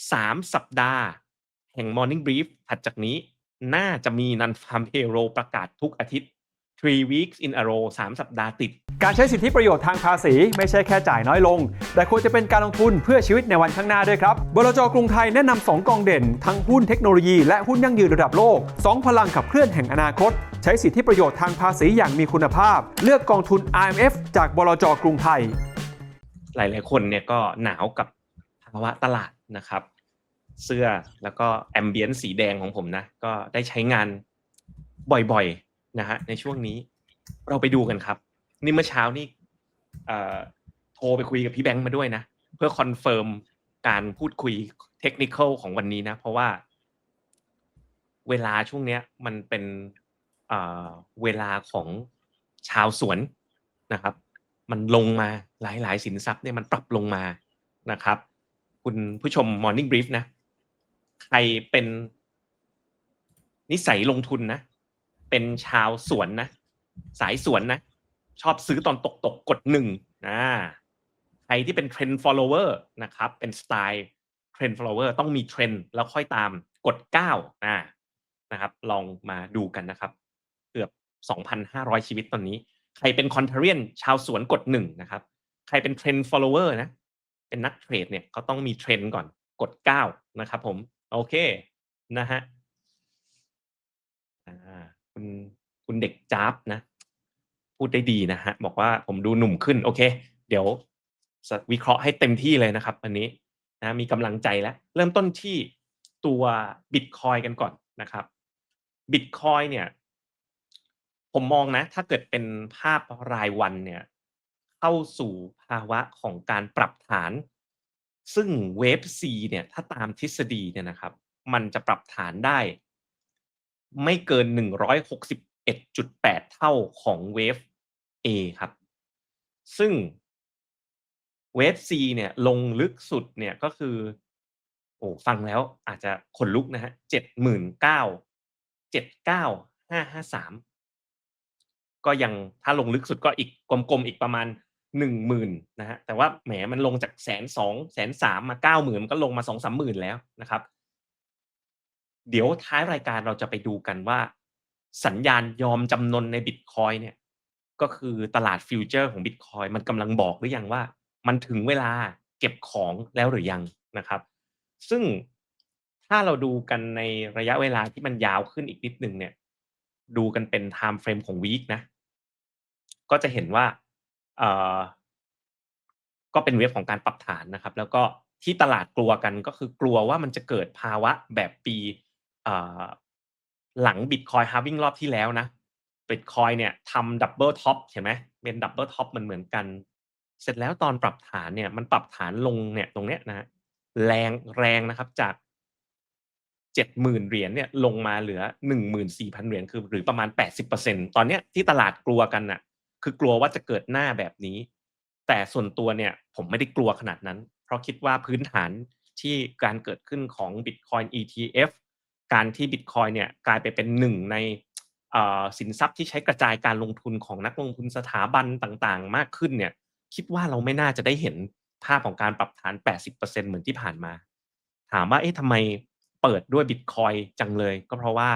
3 สัปดาห์ แห่ง Morning Brief ถัดจากนี้น่าจะมี Non-Farm Payroll ประกาศทุกอาทิตย์ 3 weeks in a row 3 สัปดาห์ติด การใช้สิทธิประโยชน์ทางภาษีไม่ใช่แค่จ่ายน้อยลง แต่ควรจะเป็นการลงทุนเพื่อชีวิตในวันข้างหน้าด้วยครับ บลจกรุงไทยแนะนำ2กองเด่น ทั้งหุ้นเทคโนโลยีและหุ้นยั่งยืนระดับโลก 2 พลังขับเคลื่อนแห่งอนาคต ใช้สิทธิประโยชน์ทางภาษีอย่างมีคุณภาพ เลือกกองทุน IMF จากบลจกรุงไทย หลาย ๆ คนเนี่ยก็หนาวกับภาวะตลาด นะครับ เสื้อแล้วก็แอมเบียนสีแดงของผมนะ ก็ได้ใช้งานบ่อยๆนะฮะในช่วงนี้เราไปดูกันครับ นี่เมื่อเช้านี่โทรไปคุยกับพี่แบงค์มาด้วยนะ เพื่อคอนเฟิร์มการพูดคุยเทคนิคของวันนี้นะ เพราะว่า เวลาช่วงเนี้ย มันเป็นเวลาของชาวสวนนะครับ มันลงมาหลายๆ สินทรัพย์เนี่ยมันปรับลงมานะครับ คุณผู้ชม Morning Brief นะ ใครเป็นนิสัยลงทุนนะ เป็นชาวสวนนะ สายสวนนะ ชอบซื้อตอนตกตกกดหนึ่งนะใครที่เป็นเทรนด์ follower นะครับ เป็นสไตล์เทรนด์ follower ต้องมีเทรนด์แล้วค่อยตามกดเก้านะนะครับ ลองมาดูกันนะครับ เกือบ 2,500 ชีวิตตอนนี้ ใครเป็นคอนเทเรียนชาวสวนกดหนึ่งนะครับ ใครเป็นเทรนด์ follower นะ เป็นนักเทรดเนี่ยก็ต้องมีเทรนด์ก่อนกดเก้านะครับผม โอเคนะฮะคุณคุณเด็กจ้าบนะ พูดได้ดีนะฮะ บอกว่าผมดูหนุ่มขึ้น โอเค เดี๋ยววิเคราะห์ให้เต็มที่เลยนะครับวันนี้นะมีกำลังใจแล้ว เริ่มต้นที่ตัวบิตคอยกันก่อนนะครับบิตคอยเนี่ย ผมมองนะ ถ้าเกิดเป็นภาพรายวันเนี่ย เข้าสู่ภาวะของการปรับฐาน ซึ่งเวฟ C เนี่ยถ้าตามทฤษฎีเนี่ยนะครับ มันจะปรับฐานได้ ไม่เกิน 161.8 เท่าของเวฟ A ครับ ซึ่งเวฟ C เนี่ยลงลึกสุดเนี่ยก็คือ โอ้ฟังแล้วอาจจะขนลุกนะฮะ79,000 79553ก็ยังถ้าลงลึกสุดก็อีกกลมๆอีกประมาณ 10,000นนะฮะแต่ว่าแหมมันลงจากแสนสองแสนสามมา90,000มันก็ลงมา2 3หมื่นแล้วนะครับ เดี๋ยวท้ายรายการเราจะไปดูกันว่า สัญญาณยอมจำนนในบิตคอยเนี่ย ก็คือตลาดฟิวเจอร์ของบิตคอยมันกำลังบอกหรือยังว่า มันถึงเวลาเก็บของแล้วหรือยังนะครับ ซึ่งถ้าเราดูกันในระยะเวลาที่มันยาวขึ้นอีกนิดหนึ่งเนี่ย ดูกันเป็น time frame ของวีคนะ ก็จะเห็นว่า ก็เป็นเวฟของการปรับฐานนะครับ แล้วก็ที่ตลาดกลัวกันก็คือกลัวว่ามันจะเกิดภาวะแบบปีหลังบิตคอยฮาวิ่งรอบที่แล้วนะบิตคอยเนี่ยทำดับเบิลท็อปเห็นไหมเป็นดับเบิลท็อปมันเหมือนกัน เสร็จแล้วตอนปรับฐานเนี่ย มันปรับฐานลงเนี่ยตรงเนี้ยนะแรงแรงนะครับจากเจ็ดหมื่นเหรียญเนี่ยลงมาเหลือหนึ่งหมื่นสี่พันเหรียญคือ หรือประมาณแปดสิบเปอร์เซ็นตอนเนี้ยที่ตลาดกลัวกันน่ะ คือกลัวว่าจะเกิดหน้าแบบนี้ แต่ส่วนตัวเนี่ยผมไม่ได้กลัวขนาดนั้น เพราะคิดว่าพื้นฐานที่การเกิดขึ้นของ Bitcoin ETF การที่ Bitcoin เนี่ยกลายไปเป็นหนึ่งในสินทรัพย์ที่ใช้กระจายการลงทุนของนักลงทุนสถาบันต่างๆ มากขึ้นเนี่ยคิดว่าเราไม่น่าจะได้เห็นภาพของการปรับฐาน 80%เหมือนที่ผ่านมา ถามว่าเอ๊ะทำไมเปิดด้วย Bitcoin จังเลย ก็เพราะว่า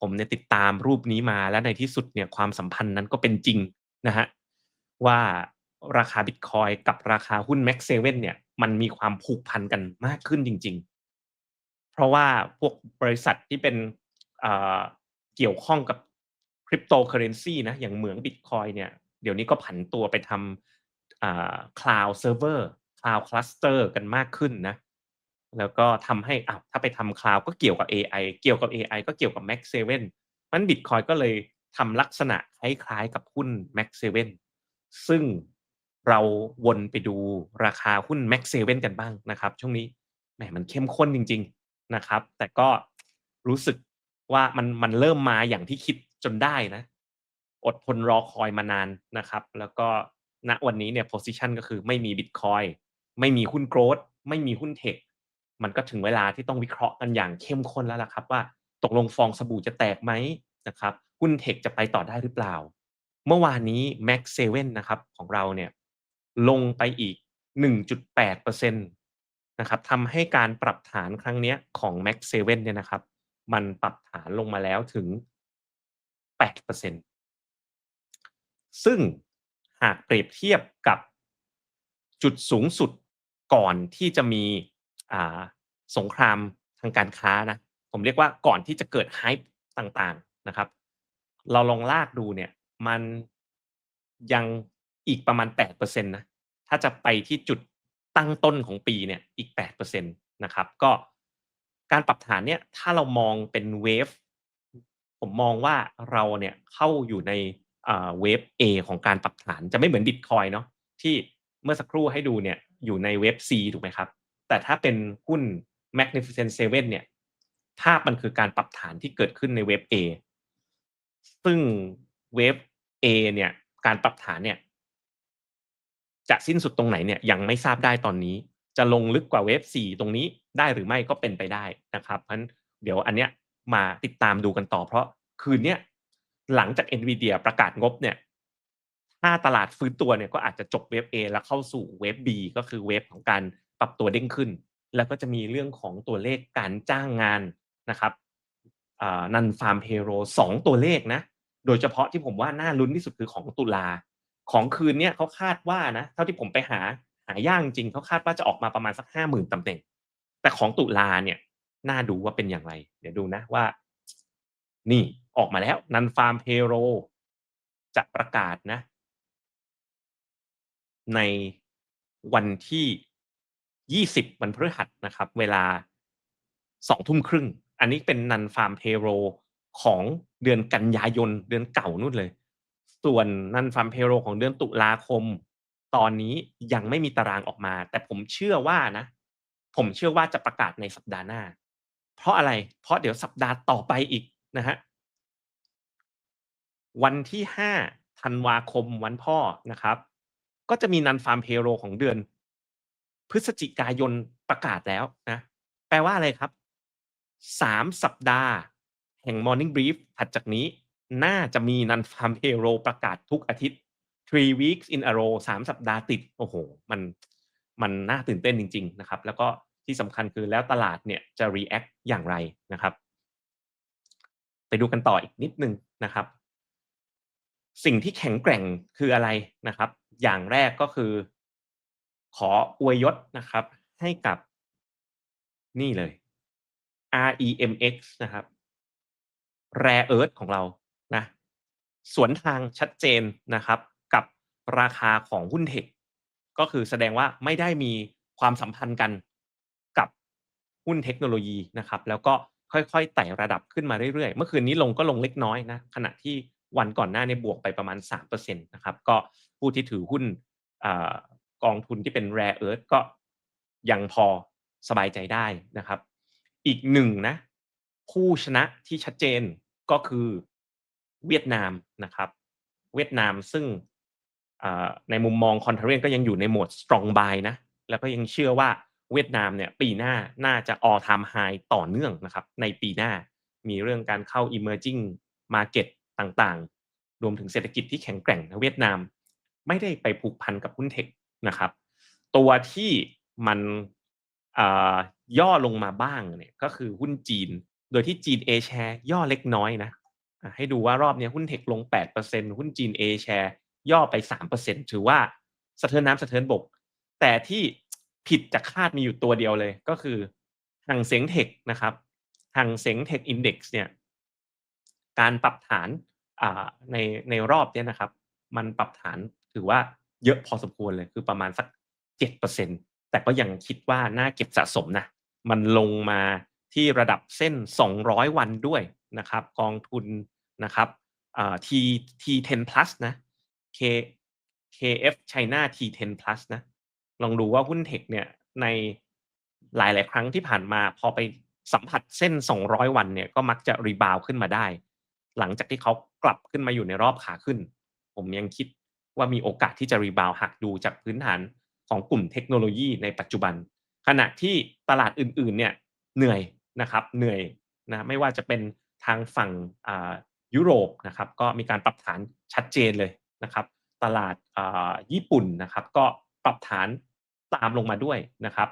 ผมเนี่ยติดตามรูปนี้มาและในที่สุดเนี่ยความสัมพันธ์นั้นก็เป็นจริงนะฮะว่าราคาบิตคอยกับราคาหุ้น Max 7เนี่ยมันมีความผูกพันกันมากขึ้นจริง ๆ เพราะว่าพวกบริษัทที่เป็นเกี่ยวข้องกับคริปโตเคอเรนซีนะอย่างเหมืองบิตคอยเนี่ยเดี๋ยวนี้ก็ผันตัวไปทำคลาวด์เซิร์ฟเวอร์คลาวด์คลัสเตอร์กันมากขึ้นนะ แล้วก็ทำให้อะถ้าไปทำคลาวก็เกี่ยวกับ AI เกี่ยวกับ AI ก็เกี่ยวกับ Max 7มันบิตคอยก็เลยทำลักษณะคล้ายๆกับหุ้น Max 7ซึ่งเราวนไปดูราคาหุ้น Max 7กันบ้างนะครับ ช่วงนี้แหมมันเข้มข้นจริง ๆนะครับ แต่ก็รู้สึกว่ามันมันเริ่มมาอย่างที่คิดจนได้นะ อดทนรอคอยมานานนะครับ แล้วก็ณวันนี้เนี่ย position ก็คือไม่มี Bitcoin ไม่มีหุ้นโกรดไม่มีหุ้นเทค มันก็ถึงเวลาที่ต้องวิเคราะห์กันอย่างเข้มข้นแล้วล่ะครับ ว่าตกลงฟองสบู่จะแตกไหมนะครับหุ้นเทคจะไปต่อได้หรือเปล่า เมื่อวานนี้ Max 7นะครับของเราเนี่ยลงไปอีก 1.8%นนะครับทำให้การปรับฐานครั้งนี้ของ Max 7เนี่ยนะครับ มันปรับฐานลงมาแล้วถึง 8%ซึ่งหากเปรียบเทียบกับจุดสูงสุดก่อนที่จะมี สงครามทางการค้านะผมเรียกว่าก่อนที่จะเกิด hype ต่างๆนะครับ เราลองลากดูเนี่ยมันยังอีกประมาณ8%นะถ้าจะไปที่จุดตั้งต้นของปีเนี่ยอีก8%นะครับก็การปรับฐานเนี่ยถ้าเรามองเป็นเวฟผมมองว่าเราเนี่ยเข้าอยู่ในเวฟ A ของการปรับฐานจะไม่เหมือน Bitcoin เนาะที่เมื่อสักครู่ให้ดูเนี่ยอยู่ในเวฟ C ถูกไหมครับ แต่ถ้าเป็นหุ้น Magnificent Seven เนี่ยภาพมันคือการปรับฐานที่เกิดขึ้นในเวฟ A ซึ่งเวฟ A เนี่ย การปรับฐานเนี่ย จะสิ้นสุดตรงไหนเนี่ยยังไม่ทราบได้ตอนนี้ จะลงลึกกว่าเวฟ 4 ตรงนี้ได้หรือไม่ก็เป็นไปได้นะครับเพราะฉะนั้นเดี๋ยวอันเนี้ยมาติดตามดูกันต่อเพราะคืนเนี้ยหลังจาก NVIDIA ประกาศงบเนี่ยถ้าตลาดฟื้นตัวเนี่ยก็อาจจะจบเวฟ A แล้วเข้าสู่เวฟ B ก็คือเวฟของการ ปรับตัวเด้งขึ้น แล้วก็จะมีเรื่องของตัวเลขการจ้างงานนะครับนันฟาร์มเพโรสองตัวเลขนะ โดยเฉพาะที่ผมว่าน่าลุ้นที่สุดคือของตุลา ของคืนเนี่ยเขาคาดว่านะ เท่าที่ผมไปหาหาย่างจริงเขาคาดว่าจะออกมาประมาณสักห้าหมื่นตำแหน่ง แต่ของตุลาเนี่ยน่าดูว่าเป็นอย่างไร เดี๋ยวดูนะว่า นี่ออกมาแล้วนันฟาร์มเพโรจะประกาศนะ ในวันที่ 20วันพฤหัสนะครับ เวลาสองทุ่มครึ่ง อันนี้เป็นนันฟาร์มเพโรของเดือนกันยายนเดือนเก่านู่นเลย ส่วนนันฟาร์มเพโรของเดือนตุลาคม ตอนนี้ยังไม่มีตารางออกมา แต่ผมเชื่อว่านะ ผมเชื่อว่าจะประกาศในสัปดาห์หน้า เพราะอะไร เพราะเดี๋ยวสัปดาห์ต่อไปอีกนะฮะวันที่5ธันวาคมวันพ่อนะครับ ก็จะมีนันฟาร์มเพโรของเดือน พฤศจิกายนประกาศแล้วนะ แปลว่าอะไรครับ3สัปดาห์ แห่ง Morning Brief ถัดจากนี้น่าจะมีนันฟาร์มเพโรประกาศทุกอาทิตย์ three weeks in a row สามสัปดาห์ติด โอ้โห มันมันน่าตื่นเต้นจริง ๆ นะครับ แล้วก็ที่สำคัญคือแล้วตลาดเนี่ยจะ react อย่างไรนะครับ ไปดูกันต่ออีกนิดนึงนะครับ สิ่งที่แข็งแกร่งคืออะไรนะครับ อย่างแรกก็คือ ขออวยยศนะครับ ให้กับนี่เลย REMX นะครับ Rare Earth ของเรานะสวนทางชัดเจนนะครับ กับราคาของหุ้นเทคก็คือแสดงว่าไม่ได้มีความสัมพันธ์กันกับหุ้นเทคโนโลยีนะครับ แล้วก็ค่อยๆไต่ระดับขึ้นมาเรื่อยๆ เมื่อคืนนี้ลงก็ลงเล็กน้อยนะ ขณะที่วันก่อนหน้าในบวกไปประมาณ3%นะครับ ก็ผู้ที่ถือหุ้น กองทุนที่เป็น Rare Earth ก็ยังพอสบายใจได้นะครับ อีกหนึ่งนะ ผู้ชนะที่ชัดเจนก็คือเวียดนามนะครับ เวียดนามซึ่งในมุมมองคอนเทเรนก็ยังอยู่ในโหมด strong buy นะแล้วก็ยังเชื่อว่าเวียดนามเนี่ยปีหน้าน่าจะ all time high ต่อเนื่องนะครับ ในปีหน้ามีเรื่องการเข้า emerging market ต่างๆ รวมถึงเศรษฐกิจที่แข็งแกร่งนะเวียดนาม ไม่ได้ไปผูกพันกับหุ้นเทค นะครับ ตัวที่มันย่อลงมาบ้างเนี่ยก็คือหุ้นจีน โดยที่จีน A share ย่อเล็กน้อยนะให้ดูว่ารอบนี้หุ้นเทคลง 8%หุ้นจีน A share ย่อไป 3%ถือว่าสะเทือนน้ำสะเทือนบก แต่ที่ผิดจากคาดมีอยู่ตัวเดียวเลยก็คือหังเซ็งเทคนะครับหังเซ็งเทคอินด็กซ์เนี่ยการปรับฐานในในรอบนี้นะครับ มันปรับฐานถือว่า เยอะพอสมควรเลยคือประมาณสักเจ็ดเปอร์เซ็นแต่ก็ยังคิดว่าน่าเก็บสะสมนะ มันลงมาที่ระดับเส้น 200 วันด้วยนะครับ กองทุนนะครับที T10 plus นะ K KF China T10 plus นะ ลองดูว่าหุ้นเทคเนี่ยในหลาย ๆ ครั้งที่ผ่านมา พอไปสัมผัสเส้น 200 วันเนี่ยก็มักจะรีบาวขึ้นมาได้ หลังจากที่เขากลับขึ้นมาอยู่ในรอบขาขึ้น ผมยังคิด ว่ามีโอกาสที่จะรีบาวหากดูจากพื้นฐานของกลุ่มเทคโนโลยีในปัจจุบัน ขณะที่ตลาดอื่นๆเนี่ยเหนื่อยนะครับเหนื่อยนะไม่ว่าจะเป็นทางฝั่งยุโรปนะครับก็มีการปรับฐานชัดเจนเลยนะครับ ตลาดญี่ปุ่นนะครับ ก็ปรับฐานตามลงมาด้วยนะครับ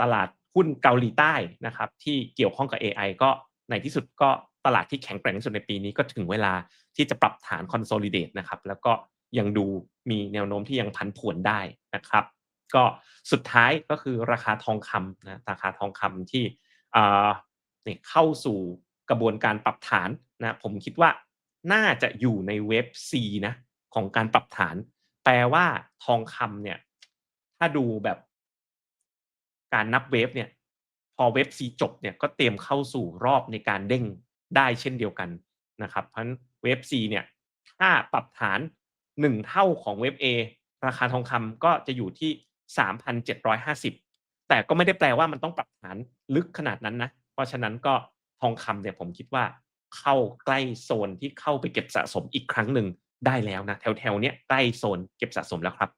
ตลาดหุ้นเกาหลีใต้นะครับ ที่เกี่ยวข้องกับ AI ก็ในที่สุดก็ตลาดที่แข็งแกร่งที่สุดในปีนี้ก็ถึงเวลาที่จะปรับฐาน consolidate นะครับ แล้วก็ ยังดูมีแนวโน้มที่ยังผันผวนได้นะครับ ก็สุดท้ายก็คือราคาทองคำนะราคาทองคำที่อ่าเนี่ยเข้าสู่กระบวนการปรับฐานนะผมคิดว่าน่าจะอยู่ในเว็บ C นะของการปรับฐาน แปลว่าทองคำเนี่ย ถ้าดูแบบการนับเวฟเนี่ย พอเว็บ C จบเนี่ยก็เตรียมเข้าสู่รอบในการเด้งได้เช่นเดียวกันนะครับ เพราะเว็บ C เนี่ยถ้าปรับฐาน หนึ่งเท่าของเว็บ A ราคาทองคำก็จะอยู่ที่ 3,750 แต่ก็ไม่ได้แปลว่ามันต้องปรับฐานลึกขนาดนั้นนะ เพราะฉะนั้นก็ทองคำเนี่ยผมคิดว่าเข้าใกล้โซนที่เข้าไปเก็บสะสมอีกครั้งหนึ่งได้แล้วนะ แถวๆเนี้ยใกล้โซนเก็บสะสมแล้วครับ